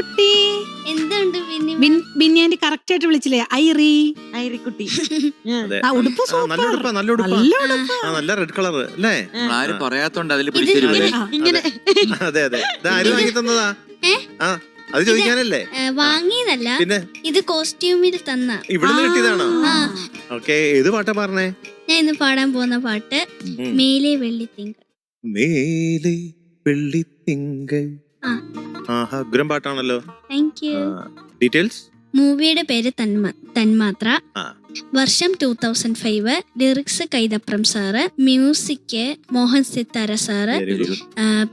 കുട്ടി. എന്തുണ്ട് ബിന്യാന്റെ കറക്റ്റ് ആയിട്ട് വിളിച്ചില്ലേ? ഐറി. ഐറിക്കുട്ടി. കുട്ടി ആ ഉടുപ്പ് നല്ല സൂപ്പർ. ഉടുപ്പാ നല്ല ഉടുപ്പാ. നല്ല ഉടുപ്പ്. ആ നല്ല റെഡ് കളർ അല്ലേ? ആരും പറയാത്തോണ്ട് അതിൽ ആ. ഇങ്ങനെ അതെ അതെ ഇത് ആര് വാങ്ങി തന്നതാ? ഏ? ആ അത് ചോദിക്കാനല്ലേ? ഏ, വാങ്ങിയതല്ല. പിന്നെ? ഇത് കോസ്റ്റ്യൂമിൽ തന്ന. ഇവിടുന്ന് കിട്ടിയതാണോ? ആ. ഓക്കെ ഏത് പാട്ടാ പറഞ്ഞേ ഞാൻ ഇന്ന് പാടാൻ പോകുന്ന പാട്ട് ഉം. മേലെ വെള്ളിത്തിങ്കൾ മേലെ വെള്ളിത്തിങ്കൾ ആ. ആഹാ ഉഗ്രം പാട്ടാണല്ലോ താങ്ക് യു ഡീറ്റെയിൽസ് മൂവിയുടെ പേര് തന്മ തന്മാത്ര. ആ. വർഷം two thousand five lyrics Kaithapram sir music Mohan Sithara sir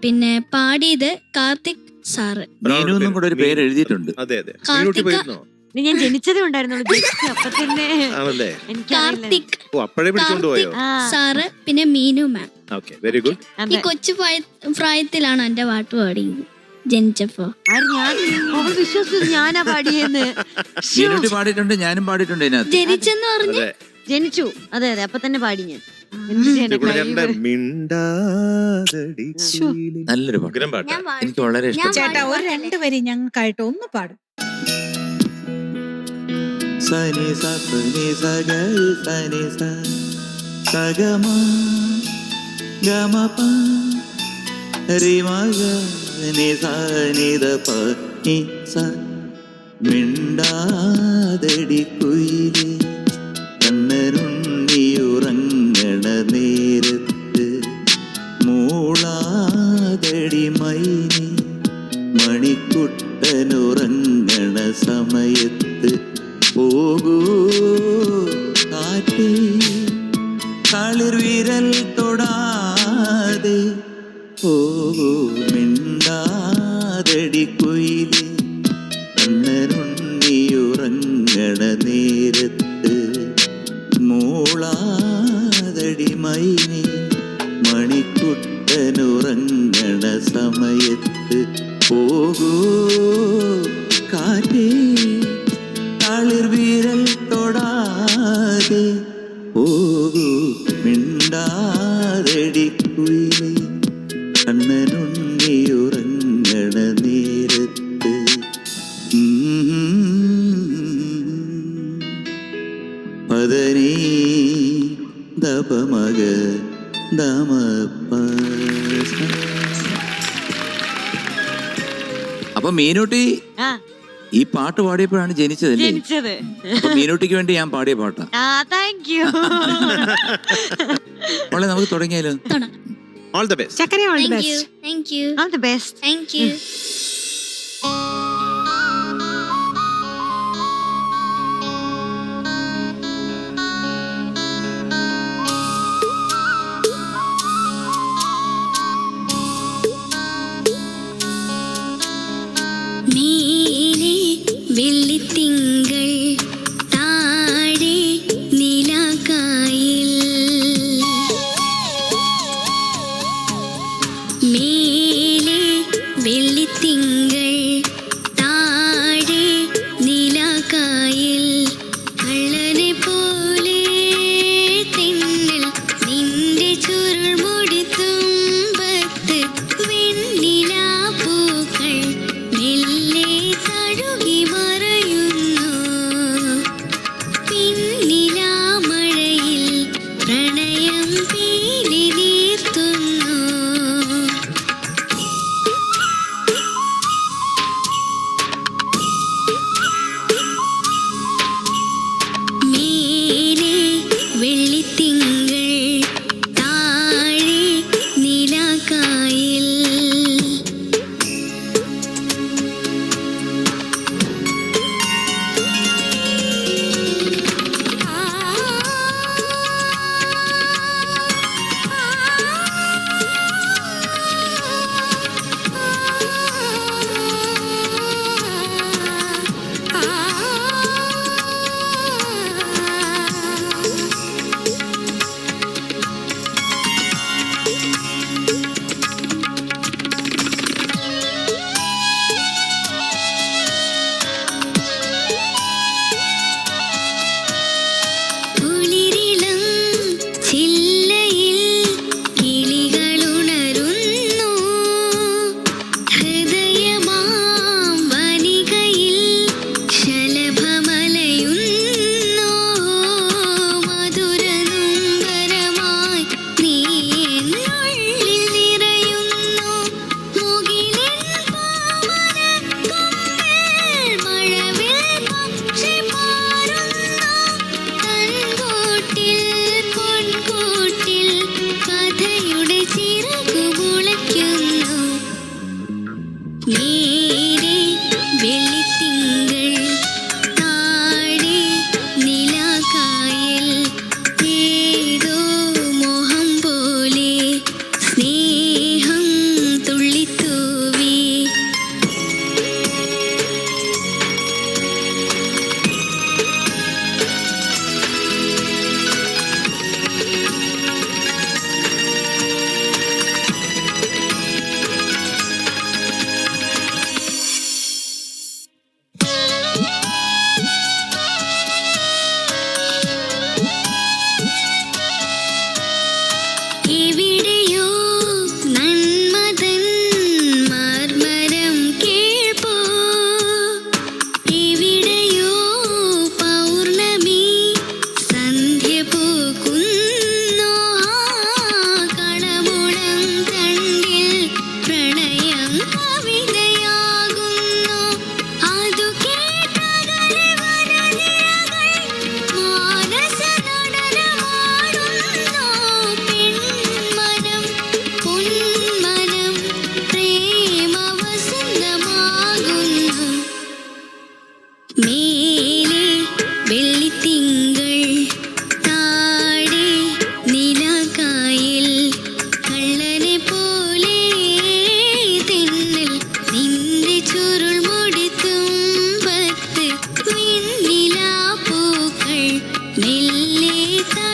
പിന്നെ പാടിയത് കാർത്തിക് സാറ്. കൂടെ ഒരു പേര് എഴുതിയിട്ടുണ്ട് അതെ അതെ. കാർത്തിക- മീനൂട്ടി പോയിരുന്നോ? ഞാൻ ജനിച്ചതേ ഉണ്ടായിരുന്നുള്ളൂ. just അപ്പൊ തന്നെ ആണല്ലേ? എനിക്കറിയില്ല. കാർത്തിക്. ഓ അപ്പോഴേ പിടിച്ചോണ്ട് പോയോ? ആ, സാറ് പിന്നെ Meenu ma'am. Okay very good ഈ അതെ കൊച്ചു പ്രായ- പ്രായത്തിലാണ് എന്റെ പാട്ട് പാടിയത്. ജനിച്ചപ്പോ. ഞാൻ? അവൾ വിശ്വസിച്ചത് ഞാനാ പാടിയെന്ന്. മീനുട്ടി പാടിയിട്ടുണ്ട് ഞാനും പാടിയിട്ടുണ്ട് ഇതിനകത്ത്. ജനിച്ചെന്ന് പറഞ്ഞ്? അതെ. ജനിച്ചു. അതെ അതെ. അപ്പൊ തന്നെ പാടി ഞാൻ. എന്ത് ചെയ്യാനാ, ഇത് കൂടെ രണ്ട് കഴിവ്. മിണ്ടാതടി. കുയിലേ. നല്ലൊരു പാട്ട്. ഞാൻ ഉഗ്രം പാട്ടാ. പാടി- എനിക്ക് വളരെ ഞാൻ ഇഷ്ടം ചേട്ടാ ഒരു രണ്ട് വരി ഞങ്ങൾക്കായിട്ട് ഒന്ന് പാടും. സനി സ സനി സ ഗ സനി സ. സഗമ ഗമ പ രി മ ഗ നി സ നി ദ പ സ മിണ്ടാതടി കുയിലേ. കണ്ണരുണ്ണിയുറങ്ങണ നേരത്ത് മൂളാതടി മൈനി മണിക്കുട്ടനുറങ്ങണ സമയത്ത് പോകൂ കാറ്റേ. കളിർവിരൽ തൊടാതെ പോകൂ തൊടാതെ പോകൂ മിണ്ടാതടി കുയിലേ. കണ്ണനുണ്ണിയുറങ്ങണ നേരത്ത്. പദനീ ദപമക ദമപ്പ അപ്പൊ മീനൂട്ടി ആ. ഈ പാട്ട് പാടിയപ്പോഴാണ് ജനിച്ചതല്ലേ? ജനിച്ചത്. അപ്പൊ മീനൂട്ടിക്ക് വേണ്ടി ഞാൻ പാടിയ പാട്ടാ. ആ താങ്ക് യു മോളെ നമുക്ക് തുടങ്ങിയാലോ? ഓൾ ദ ബെസ്റ്റ് ചക്കര all the thank you best thank you all the best thank you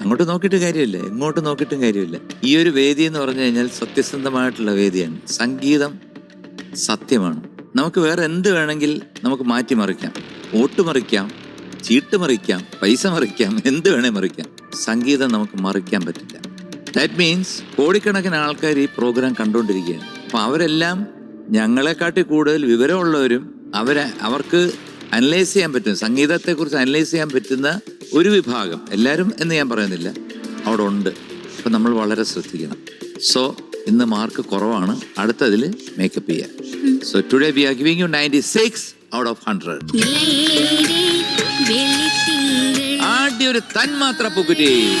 അങ്ങോട്ട് നോക്കിയിട്ട് കാര്യമില്ല. എങ്ങോട്ട് നോക്കിയിട്ടും കാര്യമില്ല. ഈ ഒരു വേദി എന്ന് പറഞ്ഞു കഴിഞ്ഞാൽ സത്യസന്ധമായിട്ടുള്ള വേദിയാണ്. സംഗീതം സത്യമാണ്. നമുക്ക് വേറെ എന്ത് വേണമെങ്കിൽ നമുക്ക് മാറ്റിമറിക്കാം വോട്ട് മറിക്കാം ചീട്ട് മറിക്കാം പൈസ മറിക്കാം എന്ത് വേണേ മറിക്കാം. സംഗീതം നമുക്ക് മറിക്കാൻ പറ്റില്ല. ദാറ്റ് മീൻസ് കോടിക്കണക്കിന് ആൾക്കാർ ഈ പ്രോഗ്രാം കണ്ടുകൊണ്ടിരിക്കുകയാണ്. അപ്പൊ അവരെല്ലാം ഞങ്ങളെക്കാട്ടി കൂടുതൽ വിവരമുള്ളവരും അവരെ അവർക്ക് അനലൈസ് ചെയ്യാൻ പറ്റും. സംഗീതത്തെക്കുറിച്ച് അനലൈസ് ചെയ്യാൻ പറ്റുന്ന ഒരു വിഭാഗം എല്ലാവരും എന്ന് ഞാൻ പറയുന്നില്ല അവിടെ ഉണ്ട് അപ്പം നമ്മൾ വളരെ ശ്രദ്ധിക്കണം. സോ ഇന്ന് മാർക്ക് കുറവാണ്. അടുത്തതിൽ മേക്കപ്പ് ചെയ്യാം. So today we are giving you ninety six out of hundred ആടി ആദ്യ ഒരു തന്മാത്ര പൂക്കുറ്റി.